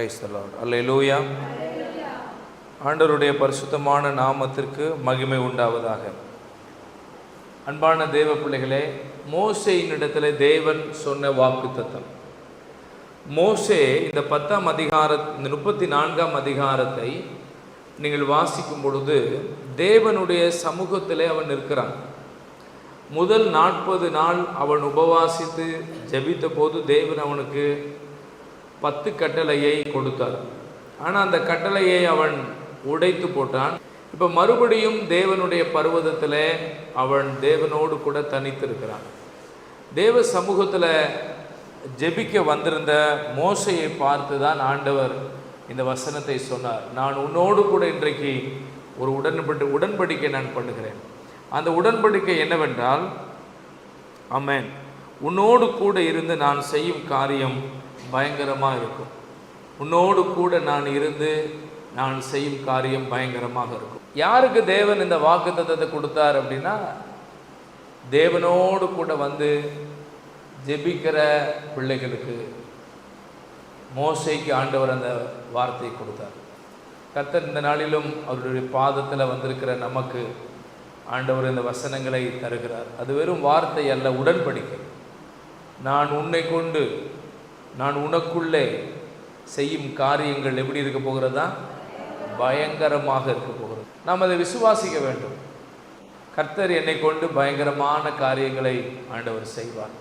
Price தலாட் அல்லேலூயா ஆண்டருடைய பரிசுத்தமான நாமத்திற்கு மகிமை உண்டாவதாக. அன்பான தேவ பிள்ளைகளே மோசையினிடத்தில் தேவன் சொன்ன வாக்கு தத்தம் மோசே இந்த பத்தாம் அதிகார இந்த முப்பத்தி நான்காம் அதிகாரத்தை நீங்கள் வாசிக்கும் பொழுது தேவனுடைய சமூகத்திலே அவன் இருக்கிறான் முதல் நாற்பது நாள் அவன் உபவாசித்து ஜபித்த போது தேவன் அவனுக்கு பத்து கட்டளையை கொடுத்தார். ஆனால் அந்த கட்டளையை அவன் உடைத்து போட்டான். இப்போ மறுபடியும் தேவனுடைய பர்வதத்தில் அவன் தேவனோடு கூட தனித்திருக்கிறான். தேவ சமூகத்தில் ஜெபிக்க வந்திருந்த மோசையை பார்த்து தான் ஆண்டவர் இந்த வசனத்தை சொன்னார். நான் உன்னோடு கூட இன்றைக்கு ஒரு உடன்படி உடன்படிக்கை நான் பண்ணுகிறேன். அந்த உடன்படிக்கை என்னவென்றால் அமேன் உன்னோடு கூட இருந்து நான் செய்யும் காரியம் பயங்கரமாக இருக்கும். உன்னோடு கூட நான் இருந்து நான் செய்யும் காரியம் பயங்கரமாக இருக்கும். யாருக்கு தேவன் இந்த வாக்குத்தத்தத்தை கொடுத்தார் அப்படின்னா தேவனோடு கூட வந்து ஜெபிக்கிற பிள்ளைகளுக்கு மோசைக்கு ஆண்டவர் அந்த வார்த்தையை கொடுத்தார். கர்த்தர் இந்த நாளிலும் அவருடைய பாதத்தில் வந்திருக்கிற நமக்கு ஆண்டவர் இந்த வசனங்களை தருகிறார். அது வெறும் வார்த்தை அல்ல உடன்படிக்கை. நான் உன்னை கொண்டு நான் உனக்குள்ளே செய்யும் காரியங்கள் எப்படி இருக்க போகிறதா? பயங்கரமாக இருக்க போகிறது. நாம் அதை விசுவாசிக்க வேண்டும். கர்த்தர் என்னை கொண்டு பயங்கரமான காரியங்களை ஆண்டவர் செய்வார்.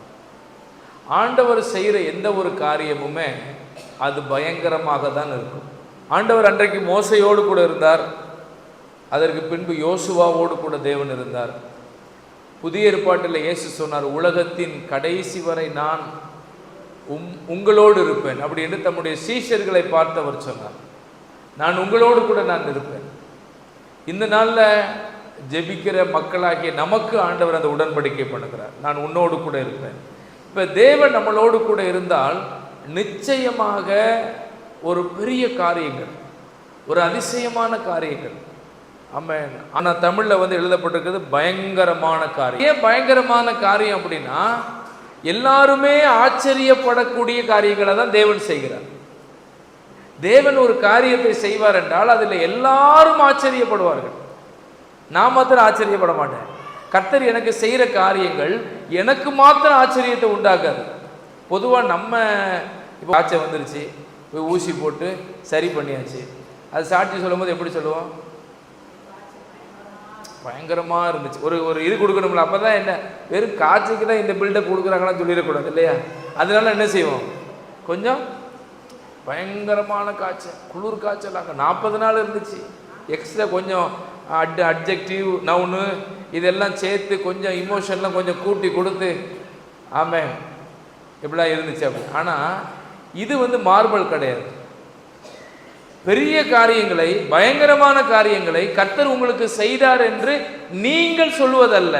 ஆண்டவர் செய்கிற எந்த ஒரு காரியமுமே அது பயங்கரமாக தான் இருக்கும். ஆண்டவர் அன்றைக்கு மோசையோடு கூட இருந்தார். அதற்கு பின்பு யோசுவாவோடு கூட தேவன் இருந்தார். புதிய ஏற்பாட்டில் இயேசு சொன்னார் உலகத்தின் கடைசி வரை நான் உம் உங்களோடு இருப்பேன். அப்படி என்று தம்முடைய சீஷர்களை பார்த்து அவர் சொன்னார் நான் உங்களோடு கூட நான் இருப்பேன். இந்த நாளில் ஜெபிக்கிற மக்களாகிய நமக்கு ஆண்டவர் அந்த உடன்படிக்கை பண்ணுகிறார். நான் உன்னோடு கூட இருப்பேன். இப்போ தேவன் நம்மளோடு கூட இருந்தால் நிச்சயமாக ஒரு பெரிய காரியங்கள் ஒரு அதிசயமான காரியங்கள் ஆமாம் ஆனால் தமிழில் வந்து எழுதப்பட்டிருக்கிறது பயங்கரமான காரியம். ஏன் பயங்கரமான காரியம் அப்படின்னா எல்லாருமே ஆச்சரியப்படக்கூடிய காரியங்களை தான் தேவன் செய்கிறார். தேவன் ஒரு காரியத்தை செய்வார் என்றால் அதில் எல்லாரும் ஆச்சரியப்படுவார்கள். நான் மாத்திரம் ஆச்சரியப்பட மாட்டேன். கர்த்தர் எனக்கு செய்கிற காரியங்கள் எனக்கு மாத்திரம் ஆச்சரியத்தை உண்டாக்காது. பொதுவாக நம்ம இப்போ காய்ச்சல் வந்துருச்சு போய் ஊசி போட்டு சரி பண்ணியாச்சு. அது சாட்சி சொல்லும்போது எப்படி சொல்லுவோம்? பயங்கரமாக இருந்துச்சு. ஒரு ஒரு இது கொடுக்கணும்ல. அப்போ தான் என்ன வெறும் காட்சிக்கு தான் இந்த பில்டப் கொடுக்குறாங்களான்னு சொல்லிடக்கூடாது இல்லையா? அதனால என்ன செய்வோம்? கொஞ்சம் பயங்கரமான காய்ச்சல் குளிர் காய்ச்சல் அங்கே. நாற்பது நாள் இருந்துச்சு. எக்ஸ்ட்ரா கொஞ்சம் அட் அட்ஜெக்டிவ் நவுனு இதெல்லாம் சேர்த்து கொஞ்சம் இமோஷன்லாம் கொஞ்சம் கூட்டி கொடுத்து ஆமாம் இப்படிலாம் இருந்துச்சு அப்படி. ஆனால் இது வந்து மார்பல் கிடையாது. பெரிய காரியங்களை பயங்கரமான காரியங்களை கர்த்தர் உங்களுக்கு செய்தார் என்று நீங்கள் சொல்வதல்ல.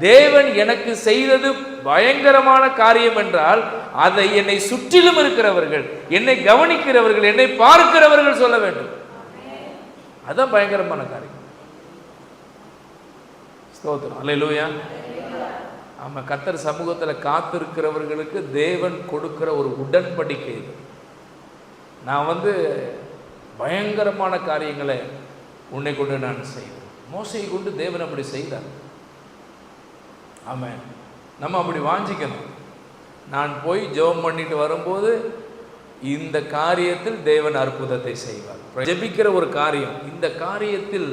தேவன் எனக்கு செய்தது பயங்கரமான காரியம் என்றால் அதை என்னை சுற்றிலும் இருக்கிறவர்கள் என்னை கவனிக்கிறவர்கள் என்னை பார்க்கிறவர்கள் சொல்ல வேண்டும். அதான் பயங்கரமான காரியம். ஸ்தோத்திரம். அல்லையா ஆமாம் கத்தர் சமூகத்தில் காத்திருக்கிறவர்களுக்கு தேவன் கொடுக்கிற ஒரு உடன்படிக்கை இது. நான் வந்து பயங்கரமான காரியங்களை உன்னை கொண்டு நான் செய்வேன். மோசையை கொண்டு தேவன் அப்படி செய்தார். ஆமாம் நம்ம அப்படி வாஞ்சிக்கணும். நான் போய் ஜெபம் பண்ணிட்டு வரும்போது இந்த காரியத்தில் தேவன் அற்புதத்தை செய்வார். ஜெபிக்கிற ஒரு காரியம் இந்த காரியத்தில்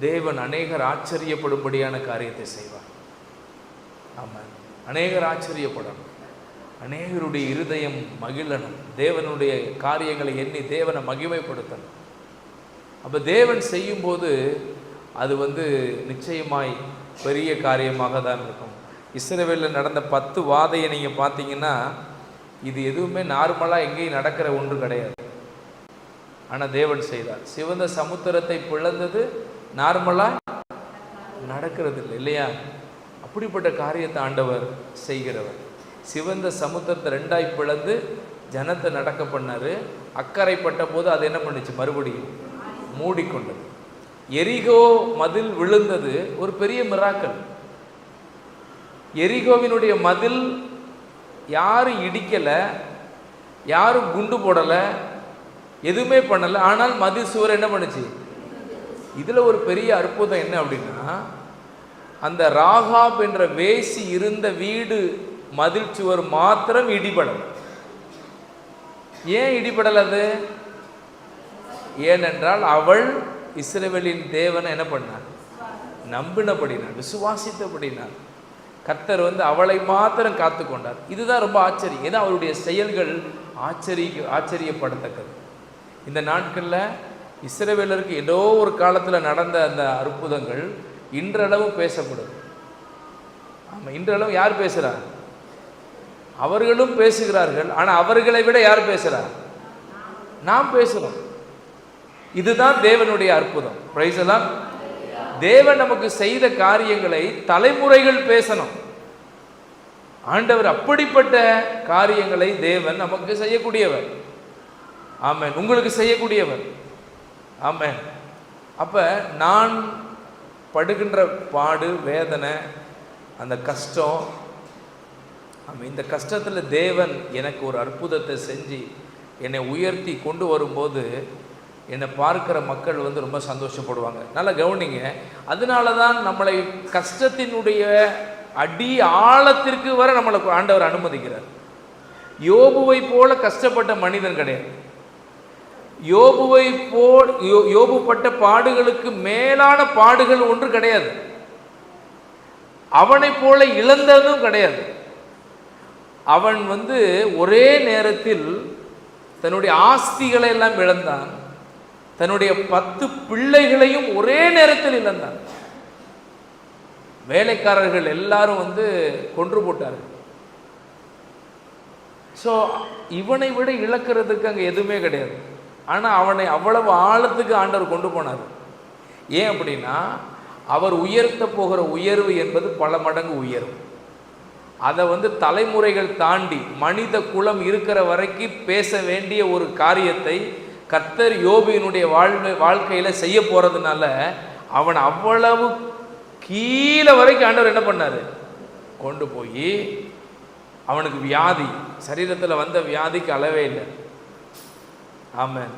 தேவன் அநேகர் ஆச்சரியப்படும்படியான காரியத்தை செய்வார். ஆமாம் அநேகர் ஆச்சரியப்படணும். அநேகருடைய இருதயம் மகிழணும். தேவனுடைய காரியங்களை எண்ணி தேவனை மகிமைப்படுத்தணும். அப்போ தேவன் செய்யும்போது அது வந்து நிச்சயமாய் பெரிய காரியமாக தான் இருக்கும். இஸ்ரேவேலில் நடந்த பத்து வாதையை நீங்கள் பார்த்தீங்கன்னா இது எதுவுமே நார்மலாக எங்கேயும் நடக்கிற ஒன்று கிடையாது. ஆனால் தேவன் செய்தார். சிவந்த சமுத்திரத்தை பிளந்தது நார்மலாக நடக்கிறது இல்லை இல்லையா? அப்படிப்பட்ட காரியத்தை ஆண்டவர் செய்கிறவர். சிவந்த சமுத்திரத்தை ரெண்டாய் பிளந்து ஜனத்தை நடக்க பண்ணார். அக்கறைப்பட்ட போது அது என்ன பண்ணுச்சு? மறுபடியும் மூடிக்கொண்டது. எரிகோ மதில் விழுந்தது ஒரு பெரிய மிராக்கல் எரிகோவினுடைய மதில் யாரும் இடிக்கலை யாரும் குண்டு போடலை எதுவுமே பண்ணலை. ஆனால் மதில் சுவர் என்ன பண்ணுச்சு? இதில் ஒரு பெரிய அற்புதம் என்ன அப்படின்னா அந்த ராகாப் என்ற வேசி இருந்த வீடு மதில் சுவர் மாத்திரம் இடிபடல். ஏன் இடிபடல அது? ஏனென்றால் அவள் இஸ்ரேவேலின் தேவனை என்ன பண்ணார் நம்பினபடினார் விசுவாசித்தபடினார் கர்த்தர் வந்து அவளை மாத்திரம் காத்து கொண்டார். இதுதான் ரொம்ப ஆச்சரியம். ஏன்னா அவருடைய செயல்கள் ஆச்சரிய ஆச்சரியப்படத்தக்கது. இந்த நாட்களில் இஸ்ரவேலருக்கு ஏதோ ஒரு காலத்தில் நடந்த அந்த அற்புதங்கள் இன்றளவு பேசப்படுது ஆமாம் இன்றளவு யார் பேசுகிறார் அவர்களும் பேசுகிறார்கள் ஆனால் அவர்களை விட யார் பேசுகிறார் நாம் பேசுகிறோம் இதுதான் தேவனுடைய அற்புதம். பிரைஸ் தேவன் நமக்கு செய்த காரியங்களை தலைமுறைகள் பேசணும். ஆண்டவர் அப்படிப்பட்ட காரியங்களை தேவன் நமக்கு செய்யக்கூடியவர். ஆமாம் உங்களுக்கு செய்யக்கூடியவர். ஆமாம் அப்போ நான் படுகின்ற பாடு வேதனை அந்த கஷ்டம் ஆமாம் இந்த கஷ்டத்தில் தேவன் எனக்கு ஒரு அற்புதத்தை செஞ்சு என்னை உயர்த்தி கொண்டு வரும்போது என்னை பார்க்குற மக்கள் வந்து ரொம்ப சந்தோஷப்படுவாங்க. நல்லா கவனிங்க. அதனால தான் நம்மளை கஷ்டத்தினுடைய அடி ஆழத்திற்கு வர நம்மளை ஆண்டவர் அனுமதிக்கிறார். யோபுவை போல கஷ்டப்பட்ட மனிதன் கிடையாது. யோபுவை போல் யோ- யோபுப்பட்ட பாடுகளுக்கு மேலான பாடுகள் ஒன்று கிடையாது. அவனைப் போல இழந்ததும் கிடையாது. அவன் வந்து ஒரே நேரத்தில் தன்னுடைய ஆஸ்திகளை எல்லாம் இழந்தான். தன்னுடைய பத்து பிள்ளைகளையும் ஒரே நேரத்தில் இழந்தான். வேலைக்காரர்கள் எல்லாரும் வந்து கொன்று போட்டார்கள். ஸோ இவனை விட இழக்கிறதுக்கு அங்கே எதுவுமே கிடையாது. ஆனால் அவனை அவ்வளவு ஆழத்துக்கு ஆண்டவர் கொண்டு போனார். ஏன் அப்படின்னா அவர் உயர்த்த போகிற உயர்வு என்பது பல மடங்கு உயர்வு அதை வந்து தலைமுறைகள் தாண்டி மனித குலம் இருக்கிற வரைக்கும் பேச வேண்டிய ஒரு காரியத்தை கர்த்தர் யோபியினுடைய வாழ்வு வாழ்க்கையில் செய்ய போகிறதுனால அவன் அவ்வளவு கீழே வரைக்கும் ஆண்டவர் என்ன பண்ணார்? கொண்டு போய் அவனுக்கு வியாதி சரீரத்தில் வந்த வியாதிக்கு அளவே இல்லை. ஆமாம்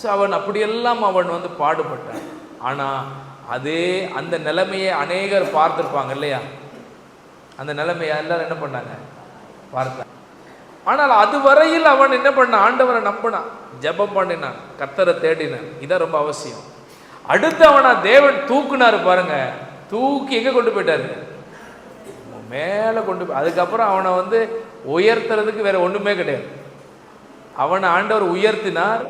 ஸோ அவன் அப்படியெல்லாம் அவன் வந்து பாடுபட்டான். ஆனால் அதே அந்த நிலைமையை அநேகர் பார்த்துருப்பாங்க இல்லையா? அந்த நிலைமையை எல்லாரும் என்ன பண்ணாங்க? பார்த்தாங்க. ஆனால் அதுவரையில் அவன் என்ன பண்ணான் ஆண்டவரை நம்பினான். ஜெபம் பண்ணினான். கத்தரை தேடினான். இதான் ரொம்ப அவசியம். அடுத்து அவனை தேவன் தூக்குனாரு பாருங்க. தூக்கி எங்கே கொண்டு போயிட்டாரு? மேலே கொண்டு போய் அதுக்கப்புறம் அவனை வந்து உயர்த்துறதுக்கு வேற ஒன்றுமே கிடையாது. அவனை ஆண்டவர் உயர்த்தினார்.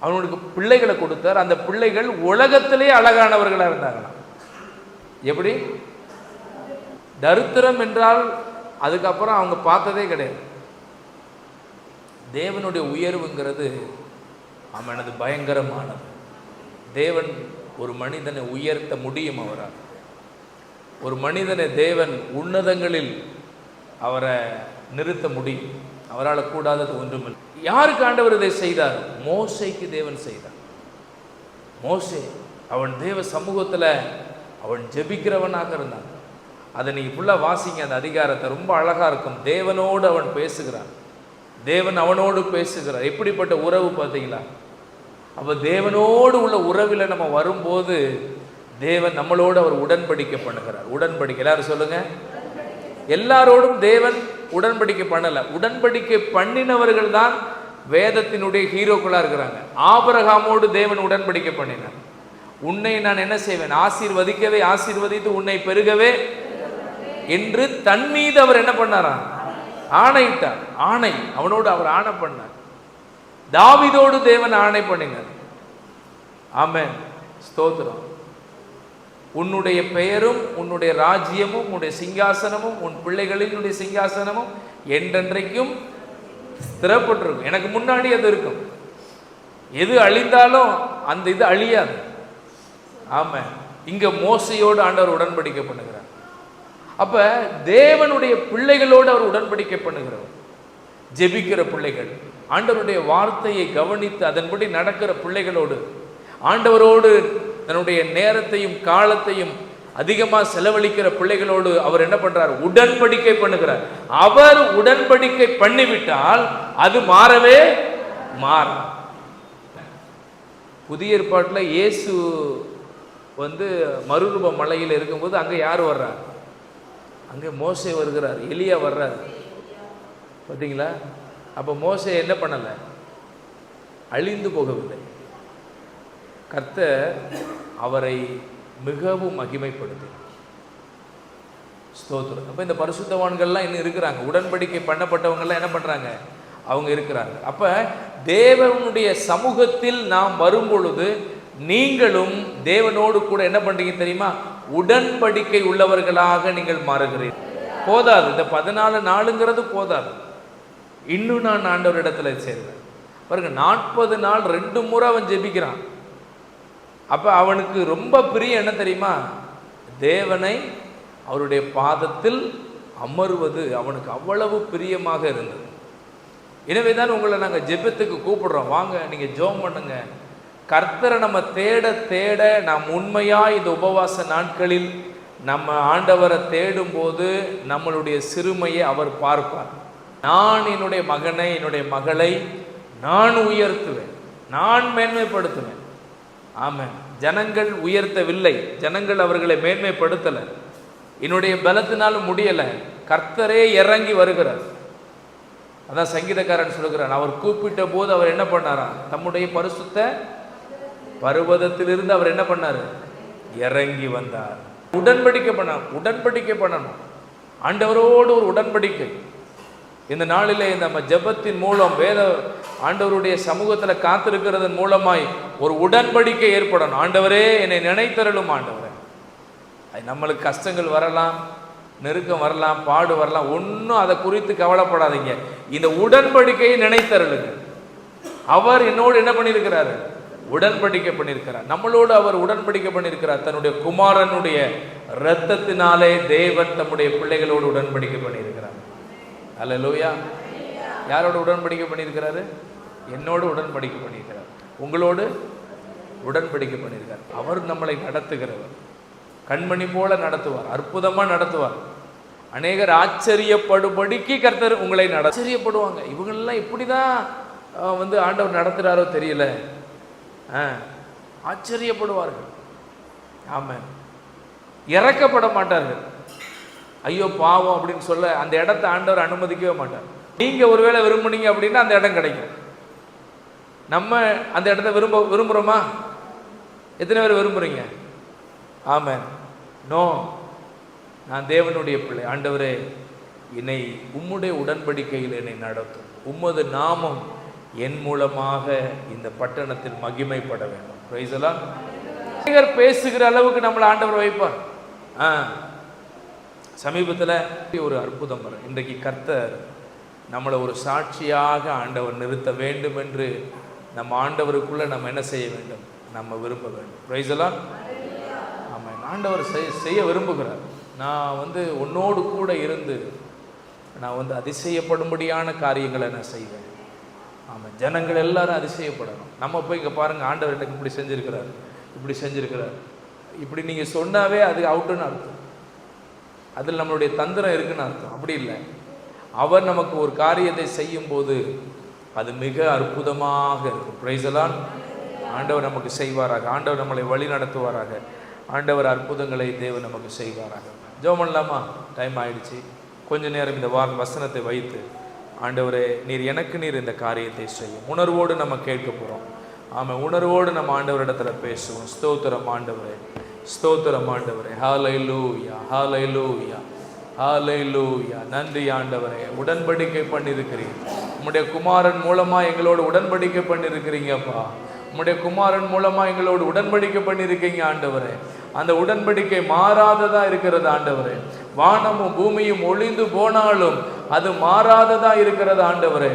அவனுக்கு பிள்ளைகளை கொடுத்தார். அந்த பிள்ளைகள் உலகத்திலேயே அழகானவர்களாக இருந்தாங்களாம். எப்படி? தரித்திரம் என்றால் அதுக்கப்புறம் அவங்க பார்த்ததே கிடையாது. தேவனுடைய உயர்வுங்கிறது அவனது பயங்கரமானது. தேவன் ஒரு மனிதனை உயர்த்த முடியும் அவரால். ஒரு மனிதனை தேவன் உன்னதங்களில் அவரை நிறுத்த முடியும். அவரால் கூடாதது ஒன்றுமில்லை. யாருக்கு ஆண்டவர் இதை செய்தார்? மோசைக்கு தேவன் செய்தார். மோசே அவன் தேவ சமூகத்தில் அவன் ஜெபிக்கிறவனாக இருந்தான். அதை நீங்கள் ஃபுல்லாக வாசிங்க அந்த அதிகாரத்தை ரொம்ப அழகாக இருக்கும். தேவனோடு அவன் பேசுகிறான். தேவன் அவனோடு பேசுகிறார். எப்படிப்பட்ட உறவு பார்த்தீங்களா? அப்போ தேவனோடு உள்ள உறவில் நம்ம வரும்போது தேவன் நம்மளோடு அவர் உடன்படிக்கை பண்ணுகிறார். உடன்படிக்கை எல்லாரும் சொல்லுங்க. எல்லாரோடும் தேவன் உடன்படிக்கை பண்ணலை. உடன்படிக்கை பண்ணினவர்கள் தான் வேதத்தினுடைய ஹீரோக்களாக இருக்கிறாங்க. ஆபரகாமோடு தேவன் உடன்படிக்கை பண்ணினார். உன்னை நான் என்ன செய்வேன்? ஆசீர்வதிக்கவே ஆசீர்வதித்து உன்னை பெருகவே என்று தன் மீது அவர் என்ன பண்ணாராம் ஆணையிட்டார். ஆணை. அவனோடு அவர் ஆணை பண்ணார். தாவிதோடு தேவன் ஆணை பண்ணினார். ஆமென். ஸ்தோத்திரம். உன்னுடைய பெயரும் உன்னுடைய ராஜ்யமும் உன்னுடைய சிங்காசனமும் உன் பிள்ளைகளினுடைய சிங்காசனமும் என்றென்றைக்கும் ஸ்திரப்பட்டிருக்கும். எனக்கு முன்னாடி அது இருக்கும். எது அழிந்தாலும் அந்த இது அழியாது. ஆமாம் இங்கே மோசையோடு ஆண்டவர் உடன்படிக்கை பண்ணுகிறார் அப்ப தேவனுடைய பிள்ளைகளோடு அவர் உடன்படிக்கை பண்ணுகிறவர். ஜெபிக்கிற பிள்ளைகள் ஆண்டவருடைய வார்த்தையை கவனித்து அதன்படி நடக்கிற பிள்ளைகளோடு ஆண்டவரோடு தன்னுடைய நேரத்தையும் காலத்தையும் அதிகமாக செலவழிக்கிற பிள்ளைகளோடு அவர் என்ன பண்றார்? உடன்படிக்கை பண்ணுகிறார். அவர் உடன்படிக்கை பண்ணிவிட்டால் அது மாறவே மாறும் புதிய ஏற்பாட்டில் இயேசு வந்து மறுரூப மலையில் இருக்கும்போது அங்கே யார் வர்றார்? அங்கே மோசே வருகிறார் எலியா வர்றார். பார்த்தீங்களா அப்போ மோசே என்ன பண்ணலை? அழிந்து போகவில்லை. கர்த்த அவரை மிகவும் மகிமைப்படுத்தினார். ஸ்தோத்திரம். அப்போ இந்த பரிசுத்தவான்கள்லாம் இன்னும் இருக்கிறாங்க. உடன்படிக்கை பண்ணப்பட்டவங்கள்லாம் என்ன பண்ணுறாங்க அவங்க இருக்கிறாங்க. அப்போ தேவனுடைய சமூகத்தில் நாம் வரும் பொழுது நீங்களும் தேவனோடு கூட என்ன பண்ணுறீங்க தெரியுமா? உடன்படிக்கை உள்ளவர்களாக நீங்கள் மாறுகிறீர்கள் போதாது. இந்த பதினாலு நாளுங்கிறது போதாது. இன்னும் நான் ஆண்டவர் இடத்துல சேர்வேன். பாருங்க நாற்பது நாள் ரெண்டு முறை அவன் ஜெபிக்கிறான். அப்போ அவனுக்கு ரொம்ப பிரியம் என்ன தெரியுமா? தேவனை அவருடைய பாதத்தில் அமர்வது அவனுக்கு அவ்வளவு பிரியமாக இருந்தது. எனவே தான் உங்களை நாங்கள் ஜெபத்துக்கு கூப்பிடுறோம். வாங்க நீங்கள் ஜெபம் பண்ணுங்கள் கர்த்தரை நம்ம தேட தேட நாம் உண்மையாக இந்த உபவாச நாட்களில் நம்ம ஆண்டவரை தேடும்போது நம்மளுடைய சிறுமையை அவர் பார்ப்பார். நான் என்னுடைய மகனை என்னுடைய மகளை நான் உயர்த்துவேன். நான் மேன்மைப்படுத்துவேன். ஆமாம் ஜனங்கள் உயர்த்தவில்லை. ஜனங்கள் அவர்களை மேன்மைப்படுத்தலை. என்னுடைய பலத்தினால் முடியலை. கர்த்தரே இறங்கி வருகிறார். அதான் சங்கீதக்காரன் சொல்கிறான் அவர் கூப்பிட்ட போது அவர் என்ன பண்ணாரா தம்முடைய பரிசுத்த பருவதத்திலிருந்து அவர் என்ன பண்ணார்? இறங்கி வந்தார். உடன்படிக்கை பண்ண உடன்படிக்கை பண்ணணும். ஆண்டவரோடு ஒரு உடன்படிக்கை. இந்த நாளிலே நம்ம ஜெபத்தின் மூலம் வேத ஆண்டவருடைய சமூகத்தில் காத்திருக்கிறதன் மூலமாய் ஒரு உடன்படிக்கை ஏற்படணும். ஆண்டவரே என்னை நினைத்தரலும் ஆண்டவரே. அது நம்மளுக்கு கஷ்டங்கள் வரலாம் நெருக்கம் வரலாம் பாடு வரலாம். ஒன்றும் அதை குறித்து கவலைப்படாதீங்க. இந்த உடன்படிக்கையை நினைத்தருளுங்க. அவர் என்னோடு என்ன பண்ணியிருக்கிறாரு? உடன்படிக்கை பண்ணியிருக்கிறார் நம்மளோடு அவர் உடன்படிக்கை பண்ணியிருக்கிறார் தன்னுடைய குமாரனுடைய இரத்தத்தினாலே தேவன் தம்முடைய பிள்ளைகளோடு உடன்படிக்கை பண்ணியிருக்கிறார் அல்ல லூயா யாரோட உடன்படிக்கை பண்ணியிருக்கிறாரு என்னோடு உடன்படிக்கை பண்ணியிருக்கிறார் உங்களோடு உடன்படிக்கை பண்ணியிருக்கார் அவர் நம்மளை நடத்துகிறவர். கண்மணி போல நடத்துவார். அற்புதமாக நடத்துவார். அநேகர் ஆச்சரியப்படும்படிக்கு கர்த்தர் உங்களை நட ஆச்சரியப்படுவாங்க. இவங்களெல்லாம் இப்படி தான் வந்து ஆண்டவர் நடத்துகிறாரோ தெரியல. ஆச்சரியப்படுவார்கள். ஆமாம் இறக்கப்பட மாட்டார்கள். ஐயோ பாவம் அப்படின்னு சொல்ல அந்த இடத்த ஆண்டவர் அனுமதிக்கவே மாட்டார். நீங்கள் ஒருவேளை விரும்புனீங்க அப்படின்னா அந்த இடம் கிடைக்கும். நம்ம அந்த இடத்த விரும்ப விரும்புகிறோமா எத்தனை பேர் விரும்புகிறீங்க ஆமாம் நோ நான் தேவனுடைய பிள்ளை. ஆண்டவரே என்னை உம்முடைய உடன்படிக்கையில் என்னை நடத்தும். உம்மது நாமம் என் மூலமாக இந்த பட்டணத்தில் மகிமைப்பட வேண்டும். பிரைசலாம் பேசுகிற அளவுக்கு நம்மளை ஆண்டவர் வைப்பார். ஆ. சமீபத்தில் ஒரு அற்புதம் வரும். இன்றைக்கு கர்த்தர் நம்மளை ஒரு சாட்சியாக ஆண்டவர் நிறுத்த வேண்டும் என்று நம்ம ஆண்டவருக்குள்ளே நம்ம என்ன செய்ய வேண்டும்? நம்ம விரும்ப வேண்டும். பிரைசலாம் ஆமாம் ஆண்டவர் செய்ய செய்ய விரும்புகிறார். நான் வந்து உன்னோடு கூட இருந்து நான் வந்து அதிசயப்படும்படியான காரியங்களை நான் செய்வேன். ஜனங்கள் எல்லாரும் அதிசயப்படணும். நம்ம போய் இங்கே பாருங்கள் ஆண்டவர் எனக்கு இப்படி செஞ்சுருக்கிறார் இப்படி செஞ்சுருக்கிறார். இப்படி நீங்கள் சொன்னாவே அது அவுட்டுன்னு அர்த்தம். அதில் நம்மளுடைய தந்திரம் இருக்குன்னு அர்த்தம். அப்படி இல்லை. அவர் நமக்கு ஒரு காரியத்தை செய்யும் போது அது மிக அற்புதமாக இருக்கும். பிரைசலான் ஆண்டவர் நமக்கு செய்வாராக. ஆண்டவர் நம்மளை வழி நடத்துவாராக. ஆண்டவர் அற்புதங்களை தேவன் நமக்கு செய்வாராக. ஜோ பண்ணலாமா டைம் ஆயிடுச்சு. கொஞ்ச நேரம் இந்த வார வசனத்தை வைத்து ஆண்டவரே நீர் எனக்கு நீர் இந்த காரியத்தை செய்யும். உணர்வோடு நம்ம கேட்க போகிறோம் ஆமாம் உணர்வோடு நம்ம ஆண்டவரிடத்தில் பேசுவோம். ஸ்தோத்திரம் ஆண்டவரே ஸ்தோத்திரம் ஆண்டவரே. ஹாலை லூயா ஹாலை லூயா ஹாலை லூயா நன்றி ஆண்டவரே. உடன்படிக்கை பண்ணியிருக்கிறீங்க உம்முடைய குமாரன் மூலமாக எங்களோட உடன்படிக்கை பண்ணியிருக்கிறீங்கப்பா உம்முடைய குமாரன் மூலமாக எங்களோடு உடன்படிக்கை பண்ணியிருக்கீங்க ஆண்டவரே. அந்த உடன்படிக்கை மாறாததாக இருக்கிறது ஆண்டவரே. வானமும் பூமியும் ஒளிந்து போனாலும் அது மாறாததா இருக்கிறது ஆண்டவரே.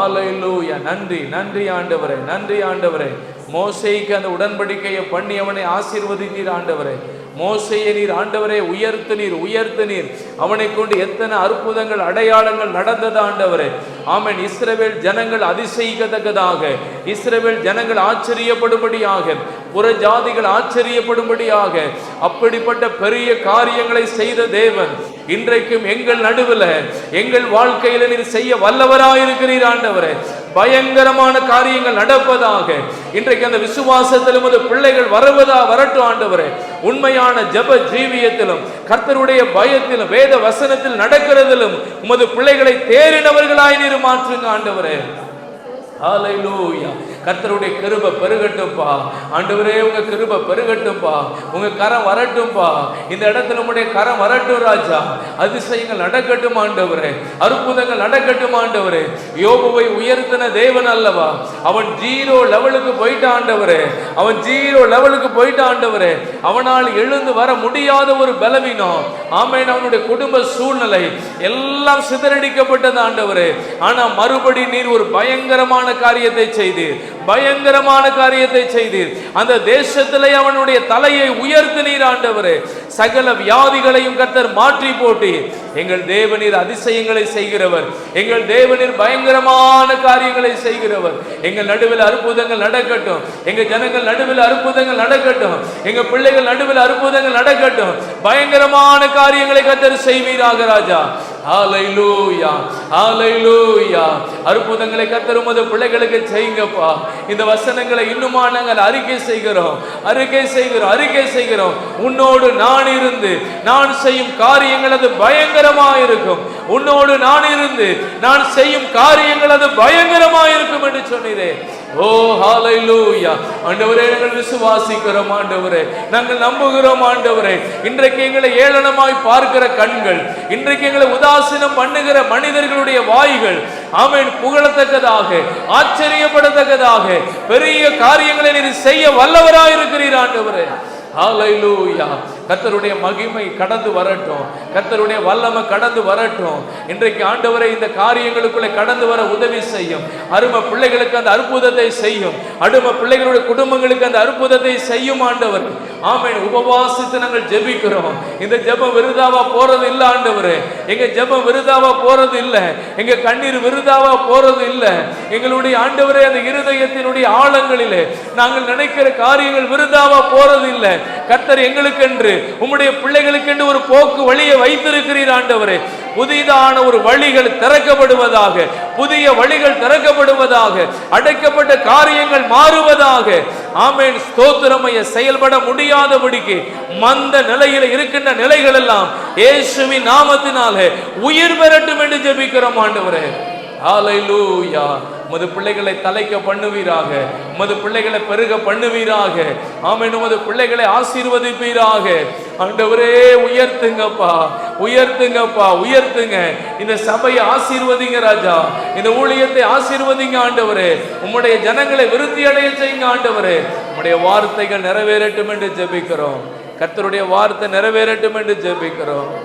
ஆலையிலூயா நன்றி நன்றி ஆண்டவரே நன்றி ஆண்டவரே. மோசைக்கு அந்த உடன்படிக்கையை பண்ணி அவனை ஆசீர்வதித்தீர் ஆண்டவரே. மோசையை நீர் ஆண்டவரே உயர்த்து நீர் உயர்த்து நீர் அவனை கொண்டு எத்தனை அற்புதங்கள் அடையாளங்கள் நடந்தது ஆண்டவரே. ஆமன். இஸ்ரவேல் ஜனங்கள் அதிசயிக்கத்தக்கதாக. இஸ்ரவேல் ஜனங்கள் ஆச்சரியப்படும்படியாக. புற ஜாதிகள் ஆச்சரியப்படும்படியாக. அப்படிப்பட்ட பெரிய காரியங்களை செய்த தேவன் இன்றைக்கும் எங்கள் நடுவில். எங்கள் வாழ்க்கையில நீர் செய்ய வல்லவராயிருக்கிறீர் ஆண்டவரே. பயங்கரமான காரியங்கள் நடப்பதாக இன்றைக்கு அந்த விசுவாசத்திலும் உமது பிள்ளைகள் வருவதா வரட்டும் ஆண்டவரே. உண்மையான ஜெப ஜீவியத்திலும் கர்த்தருடைய பயத்திலும் வேத வசனத்தில் நடக்கிறதிலும் உமது பிள்ளைகளை தேறினவர்களாய் நீர் மாற்றுங்க ஆண்டவரே. ஹாலைலூயா கர்த்தருடைய கிருபை பெருகட்டும்பா. ஆண்டவரே உங்க கிருபை பெருகட்டும்பா. உங்க கரம் வரட்டும்பா. இந்த இடத்துல உங்களுடைய கரம் வரட்டும் ராஜா. அதிசயங்கள் நடக்கட்டும் ஆண்டவரே. அற்புதங்கள் நடக்கட்டும் ஆண்டவரே. யோபுவை உயர்த்தின தேவன் அல்லவா? அவன் ஜீரோ லெவலுக்கு போயிட்டான் ஆண்டவரே. அவன் ஜீரோ லெவலுக்கு போயிட்டான் ஆண்டவரே. அவனால் எழுந்து வர முடியாத ஒரு பலவீனம். ஆமேன். அவனுடைய குடும்ப சூழ்நிலை எல்லாம் சிதறடிக்கப்பட்டது ஆண்டவரே. ஆனா மறுபடி நீர் ஒரு பயங்கரமான காரியத்தை செய்தீர். பயங்கரமான காரியத்தை செய்தீர். அந்த தேசத்திலே அவனுடைய தலையை உயர்த்தினீர் ஆண்டவரே. சகல வியாதிகளையும் கர்த்தர் மாற்றி போட்டு எங்கள் தேவனீர் அதிசயங்களை செய்கிறவர். எங்கள் தேவனீர் பயங்கரமான காரியங்களை செய்கிறவர். எங்கள் நடுவில் அற்புதங்கள் நடக்கட்டும். எங்க ஜனங்கள் நடுவில் அற்புதங்கள் நடக்கட்டும். எங்க பிள்ளைகள் நடுவில் அற்புதங்கள் நடக்கட்டும். பயங்கரமான காரியங்களை கர்த்தர் செய்வீராக ராஜா. ஹalleluya ஹalleluya அற்புதங்களை கர்த்தர் பிள்ளைகளுக்கு செய்யுங்கப்பா. இந்த வசனங்களை இன்னுமா நாங்கள் அறிக்கை செய்கிறோம். அறிக்கை செய்கிறோம் அறிக்கை செய்கிறோம். உன்னோடு நான் இருந்து நான் செய்யும் காரியங்கள் அது பயங்கரமா இருக்கும் உன்னோடு நான் இருந்து நான் செய்யும் காரியங்கள் அது பயங்கரமா இருக்கும் என்று சொன்னீரே. ஓ ஹalleluya. ஆண்டவரே நாங்கள் விசுவாசிக்கிறோம் ஆண்டவரே. நாங்கள் நம்புகிறோம் ஆண்டவரே. இன்றைக்கு எங்களை ஏளனமாய் பார்க்கிற கண்கள் இன்றைக்கு எங்களை உதாசீனம் பண்ணுகிற மனிதர்களுடைய வாய்கள் ஆமேன் புகழத்தக்கதாக ஆச்சரியப்படத்தக்கதாக பெரிய காரியங்களை நீர் செய்ய வல்லவராய் இருக்கிறீர் ஆண்டவரே. ஹalleluya. கர்த்தருடைய மகிமை கடந்து வரட்டும். கர்த்தருடைய வல்லமை கடந்து வரட்டும். இன்றைக்கு ஆண்டவரை இந்த காரியங்களுக்குள்ளே கடந்து வர உதவி செய்யும். அரும பிள்ளைகளுக்கு அந்த அற்புதத்தை செய்யும். அடும பிள்ளைகளுடைய குடும்பங்களுக்கு அந்த அற்புதத்தை செய்யும் ஆண்டவர். ஆமேன். உபவாசித்து நாங்கள் ஜெபிக்கிறோம். இந்த ஜெபம் விருதாவா போறது இல்லை ஆண்டவர்? எங்க ஜெபம் விருதாவா போறது இல்லை. எங்க கண்ணீர் விருதாவா போறது இல்லை. எங்களுடைய ஆண்டவரே அந்த இருதயத்தினுடைய ஆழங்களிலே நாங்கள் நினைக்கிற காரியங்கள் விருதாவா போறது இல்லை. கர்த்தர் எங்களுக்கென்று உம்முடைய பிள்ளைகளுக்கென்று ஒரு போக்கு வழியை வைத்திருக்கிறீர் ஆண்டவரே. புதிதான ஒரு வழிகள் திறக்கப்படுவதாக புதிய வழிகள் திறக்கப்படுவதாக அடைக்கப்பட்ட காரியங்கள் மாறுவதாக. ஆமேன். ஸ்தோத்திரமைய செயல்பட முடியாதபடிக்கு மந்த நிலையில் இருக்கின்ற நிலைகள் எல்லாம் இயேசுவின் நாமத்தினாலே உயிர் பெறட்டும் என்று ஜெபிக்கிறோம் ஆண்டவரே. ஹalleluya. உமது பிள்ளைகளை தலைக்க பண்ணுவீராக. உமது பிள்ளைகளை பெருக பண்ணுவீராக. ஆமென். உமது பிள்ளைகளை ஆசீர்வதிப்பீராக. ஆண்டவரே உயர்த்துங்கப்பா. உயர்த்துங்கப்பா. உயர்த்துங்க. இந்த சபையை ஆசீர்வதிங்க ராஜா. இந்த ஊழியத்தை ஆசீர்வதிங்க ஆண்டவரே. உம்முடைய ஜனங்களை விருத்தி அடைய செய்யுங்க ஆண்டவரே. உம்முடைய வார்த்தைகள் நிறைவேறட்டும் என்று ஜெபிக்கிறோம். கர்த்தருடைய வார்த்தை நிறைவேறட்டும் என்று ஜெபிக்கிறோம்.